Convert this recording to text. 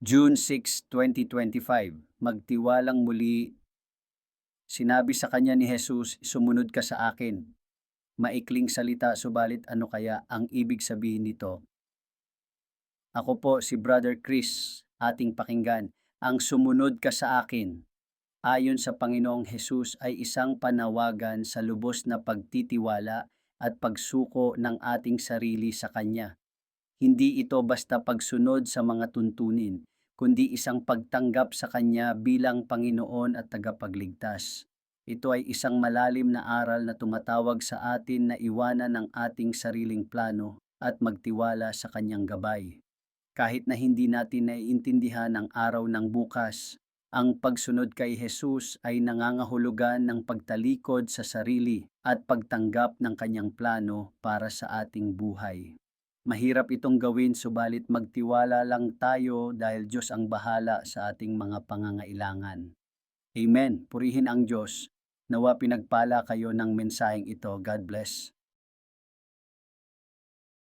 June 6, 2025, magtiwalang muli. Sinabi sa kanya ni Jesus, sumunod ka sa akin. Maikling salita, subalit ano kaya ang ibig sabihin nito? Ako po si Brother Chris, ating pakinggan. Ang sumunod ka sa akin, ayon sa Panginoong Jesus ay isang panawagan sa lubos na pagtitiwala at pagsuko ng ating sarili sa Kanya. Hindi ito basta pagsunod sa mga tuntunin, kundi isang pagtanggap sa Kanya bilang Panginoon at tagapagligtas. Ito ay isang malalim na aral na tumatawag sa atin na iwanan ang ating sariling plano at magtiwala sa Kanyang gabay. Kahit na hindi natin naiintindihan ang araw ng bukas, ang pagsunod kay Jesus ay nangangahulugan ng pagtalikod sa sarili at pagtanggap ng Kanyang plano para sa ating buhay. Mahirap itong gawin subalit magtiwala lang tayo dahil Diyos ang bahala sa ating mga pangangailangan. Amen. Purihin ang Diyos. Nawa pinagpala kayo ng mensaheng ito. God bless.